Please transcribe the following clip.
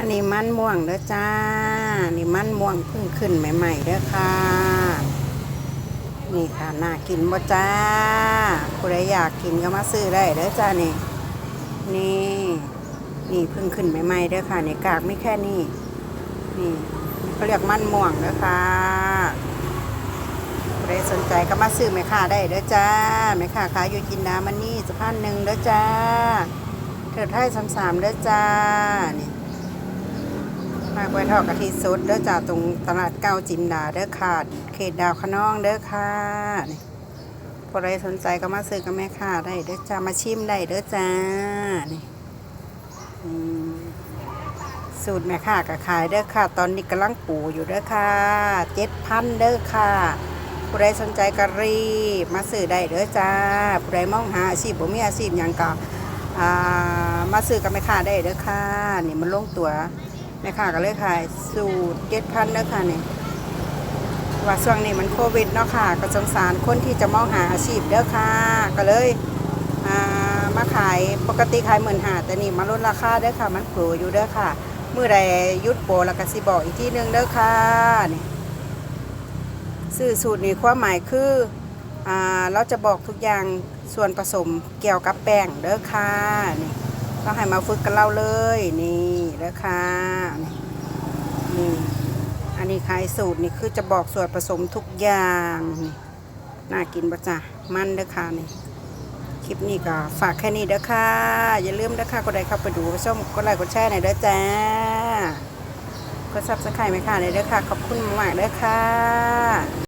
อันนี้มันม่วงเด้อจ้า นี่มันม่วงเพิ่งขึ้นใหม่ๆเด้อค่ะ นี่ค่ะน่ากินบ่จ้าผู้ใดอยากกินก็มาซื้อได้เด้อจ้านี่ นี่ นี่เพิ่งขึ้นใหม่ๆเด้อค่ะนี่กากไม่แค่นี้นี่เขาเรียกมันม่วงเด้อค่ะผู้ใครสนใจก็มาซื้อแม่ค้าได้เด้อจ้าแม่ค้าขายอยู่จินดามันนี่สะพานหนึ่งเด้อจ้าเถิดไทยสามสามเด้อจ้านี่ มากไว้ทอดกะทิสดเด้อจ้าตรงตลาดเก้าจินดาเด้อค่ะเขตดาวขนองเด้อค่ะผู้ใดสนใจก็มาซื้อกับแม่ค้าได้เด้อจ้ามาชิมได้เด้อจ้านี่สูตรแม่ค่ะก็ขายเด้อค่ะ ตอนนี้กำลังปูอยู่เด้อค่ะเจ็ดพันเด้อค่ะผู้ใดสนใจก็รีบมาซื้อได้เด้อจ้าผู้ใดมองหาอาชีพบ่มีอาชีพหยังก็มาซื้อกับแม่ค้าได้เด้อค่ะนี่มันลงตัว แม่ค้าก็เลยขายสูตรเจ็ดพันเด้อค่ะนี่ว่าช่วงนี้มันโควิดเนาะค่ะ ก็สงสารคนที่จะมองหาอาชีพเด้อค่ะ ก็เลยมาขายปกติขายหมื่นหาแต่นี่มาลดราคาเด้อค่ะ มันโปรอยู่เด้อค่ะเมื่อใดยุดโปรแล้วก็สิบอกอีกที่หนึ่งเด้อค่ะนี่ซื้อสูตรนี้ความหมายคืออเราจะบอกทุกอย่างส่วนผสมเกี่ยวกับแป้งเด้อค่ะนี่เราให้มาฝึกกันเราเลยนี่ ด้อค่ะนี่นี่อันนี้ขายสูตรนี่คือจะบอกส่วนผสมทุกอย่างนี่น่ากินปะจ๊ะมันเด้อค่ะนี่คลิปนี้ก็ฝากแค่นี้เด้อค่ะ อย่าลืมเด้อค่ะก็ได้เข้าไปดูไปชมกดไลค์กดแชร์หน่อยเด้อจ้ากดซับสไครต์ไหมค่ะหน่อยเด้อค่ะ ขอบคุณมากเด้อค่ะ